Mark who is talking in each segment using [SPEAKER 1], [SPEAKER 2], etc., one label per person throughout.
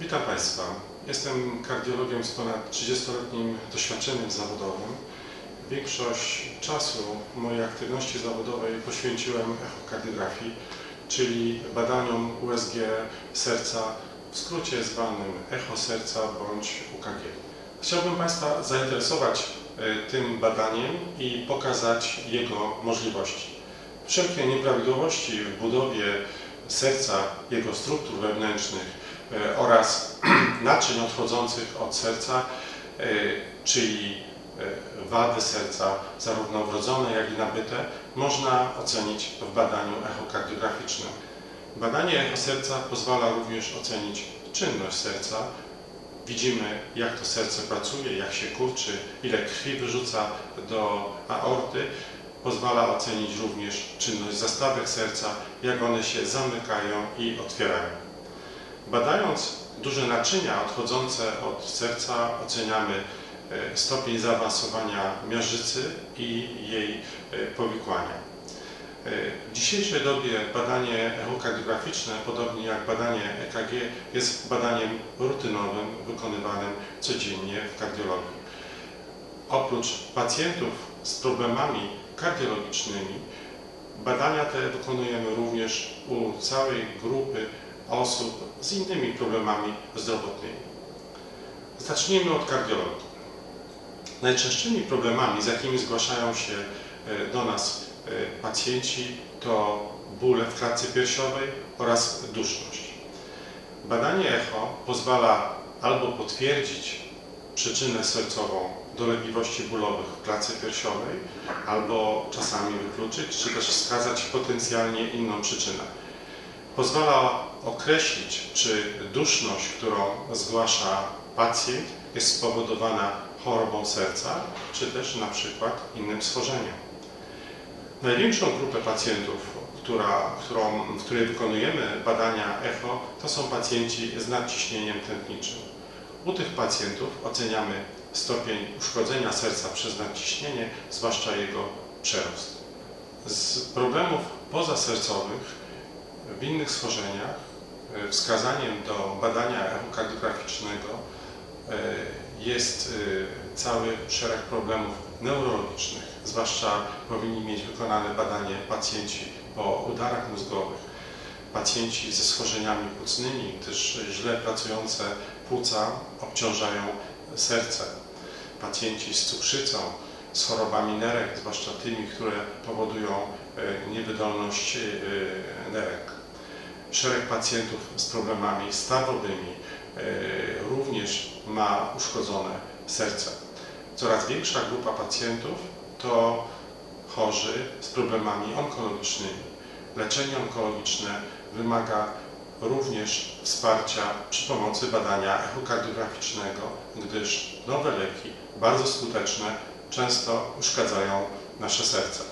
[SPEAKER 1] Witam Państwa. Jestem kardiologiem z ponad 30-letnim doświadczeniem zawodowym. Większość czasu mojej aktywności zawodowej poświęciłem echokardiografii, czyli badaniom USG serca, w skrócie zwanym echo serca bądź UKG. Chciałbym Państwa zainteresować e, tym badaniem i pokazać jego możliwości. Wszelkie nieprawidłowości w budowie serca, jego struktur wewnętrznych oraz naczyń odchodzących od serca, e, czyli e, wady serca, zarówno wrodzone, jak i nabyte, można ocenić w badaniu echokardiograficznym. Badanie echo serca pozwala również ocenić czynność serca. Widzimy, jak to serce pracuje, jak się kurczy, ile krwi wyrzuca do aorty. Pozwala ocenić również czynność zastawek serca, jak one się zamykają i otwierają. Badając duże naczynia odchodzące od serca, oceniamy e, stopień zaawansowania miażdżycy i jej e, powikłania. E, W dzisiejszej dobie badanie echokardiograficzne, podobnie jak badanie EKG, jest badaniem rutynowym, wykonywanym codziennie w kardiologii. Oprócz pacjentów z problemami kardiologicznymi, badania te wykonujemy również u całej grupy osób z innymi problemami zdrowotnymi. Zacznijmy od kardiologii. Najczęstszymi problemami, z jakimi zgłaszają się e, do nas e, pacjenci, to bóle w klatce piersiowej oraz duszność. Badanie echo pozwala albo potwierdzić przyczynę sercową dolegliwości bólowych w klatce piersiowej, albo czasami wykluczyć, czy też wskazać potencjalnie inną przyczynę. Pozwala określić, czy duszność, którą zgłasza pacjent, jest spowodowana chorobą serca, czy też na przykład innym schorzeniem. Największą grupę pacjentów, która, którą, w której wykonujemy badania echo, to są pacjenci z nadciśnieniem tętniczym. U tych pacjentów oceniamy stopień uszkodzenia serca przez nadciśnienie, zwłaszcza jego przerost. Z problemów pozasercowych w innych schorzeniach wskazaniem do badania echokardiograficznego e, jest e, cały szereg problemów neurologicznych. Zwłaszcza powinni mieć wykonane badanie pacjenci po udarach mózgowych, pacjenci ze schorzeniami płucnymi, gdyż źle pracujące płuca obciążają serce, pacjenci z cukrzycą, z chorobami nerek, zwłaszcza tymi, które powodują e, niewydolność e, nerek. Szereg pacjentów z problemami stawowymi e, również ma uszkodzone serce. Coraz większa grupa pacjentów to chorzy z problemami onkologicznymi. Leczenie onkologiczne wymaga również wsparcia przy pomocy badania echokardiograficznego, gdyż nowe leki, bardzo skuteczne, często uszkadzają nasze serce.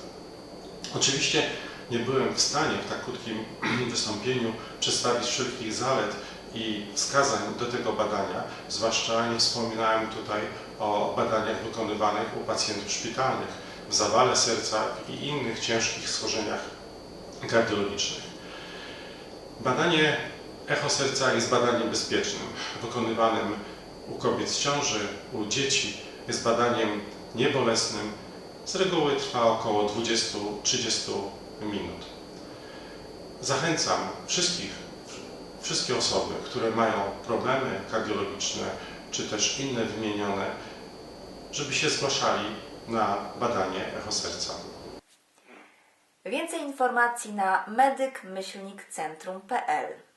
[SPEAKER 1] Oczywiście nie byłem w stanie w tak krótkim wystąpieniu przedstawić wszelkich zalet i wskazań do tego badania, zwłaszcza nie wspominałem tutaj o badaniach wykonywanych u pacjentów szpitalnych w zawale serca i innych ciężkich schorzeniach kardiologicznych. Badanie echo serca jest badaniem bezpiecznym, wykonywanym u kobiet w ciąży, u dzieci. Jest badaniem niebolesnym. Z reguły trwa około 20-30 minut. Zachęcam wszystkich, wszystkie osoby, które mają problemy kardiologiczne, czy też inne wymienione, żeby się zgłaszali na badanie echo serca.
[SPEAKER 2] Więcej informacji na medyk-centrum.pl